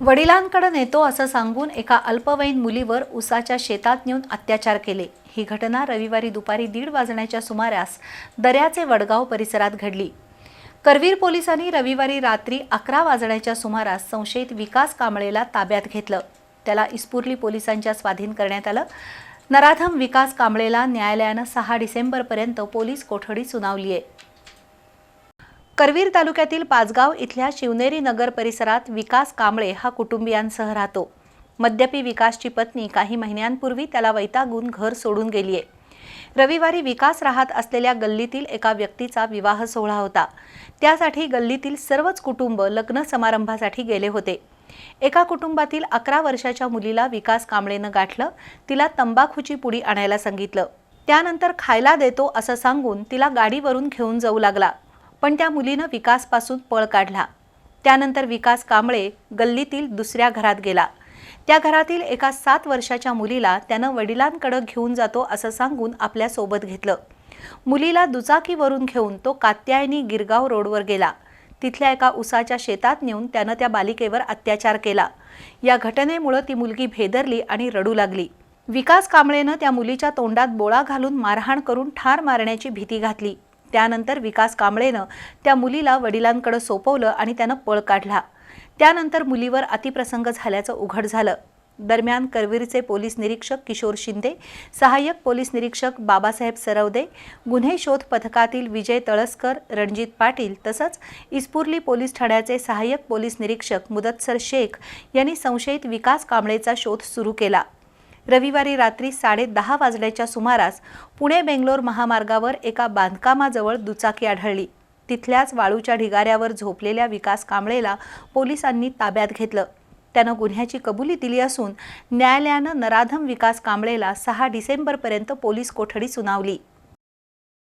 वडिलांकडे नेतो असं सांगून एका अल्पवयीन मुलीवर उसाच्या शेतात नेऊन अत्याचार केले. ही घटना रविवारी दुपारी दीड वाजण्याच्या सुमारास दर्याचे वडगाव परिसरात घडली. करवीर पोलिसांनी रविवारी रात्री अकरा वाजण्याच्या सुमारास संशयित विकास कांबळेला ताब्यात घेतलं. त्याला इस्पुर्ली पोलिसांच्या स्वाधीन करण्यात आलं. नराधम विकास कांबळेला न्यायालयानं सहा डिसेंबरपर्यंत पोलीस कोठडी सुनावली आहे करवीर तालुक्यातील पाचगाव इथल्या शिवनेरी नगर परिसरात विकास कांबळे हा कुटुंबियांसह राहतो. मद्यपी विकासची पत्नी काही महिन्यांपूर्वी त्याला वैतागून घर सोडून गेलीये. रविवारी विकास राहत असलेल्या गल्लीतील एका व्यक्तीचा विवाह सोहळा होता. त्यासाठी गल्लीतील सर्वच कुटुंब लग्न समारंभासाठी गेले होते. एका कुटुंबातील अकरा वर्षाच्या मुलीला विकास कांबळेनं गाठलं तिला तंबाखूची पुडी आणायला सांगितलं. त्यानंतर खायला देतो असं सांगून तिला गाडीवरून घेऊन जाऊ लागला. पण त्या मुलीनं विकासपासून पळ काढला. त्यानंतर विकास कांबळे गल्लीतील दुसऱ्या घरात गेला. त्या घरातील एका सात वर्षाच्या मुलीला त्यानं वडिलांकडं घेऊन जातो असं सांगून आपल्यासोबत घेतलं. मुलीला दुचाकीवरून घेऊन तो कात्यायनी गिरगाव रोडवर गेला. तिथल्या एका उसाच्या शेतात नेऊन त्यानं त्या बालिकेवर अत्याचार केला. या घटनेमुळं ती मुलगी भेदरली आणि रडू लागली. विकास कांबळेनं त्या मुलीच्या तोंडात बोळा घालून मारहाण करून ठार मारण्याची भीती घातली. त्यानंतर विकास कांबळेनं त्या मुलीला वडिलांकडे सोपवलं आणि त्यानं पळ काढला. त्यानंतर मुलीवर अतिप्रसंग झाल्याचं उघड झालं. दरम्यान करवीरचे पोलीस निरीक्षक किशोर शिंदे सहाय्यक पोलीस निरीक्षक बाबासाहेब सरवदे गुन्हे शोध पथकातील विजय तळसकर रणजित पाटील तसंच इस्पुर्ली पोलीस ठाण्याचे सहाय्यक पोलीस निरीक्षक मुदत्सर शेख यांनी संशयित विकास कांबळेचा शोध सुरू केला. रविवारी रात्री साडेदहा वाजल्याच्या सुमारास पुणे बेंगलोर महामार्गावर एका बांधकामाजवळ दुचाकी आढळली. तिथल्याच वाळूच्या ढिगाऱ्यावर झोपलेल्या विकास कांबळेला पोलिसांनी ताब्यात घेतलं. त्यानं गुन्ह्याची कबुली दिली असून न्यायालयानं नराधम विकास कांबळेला सहा डिसेंबरपर्यंत पोलीस कोठडी सुनावली.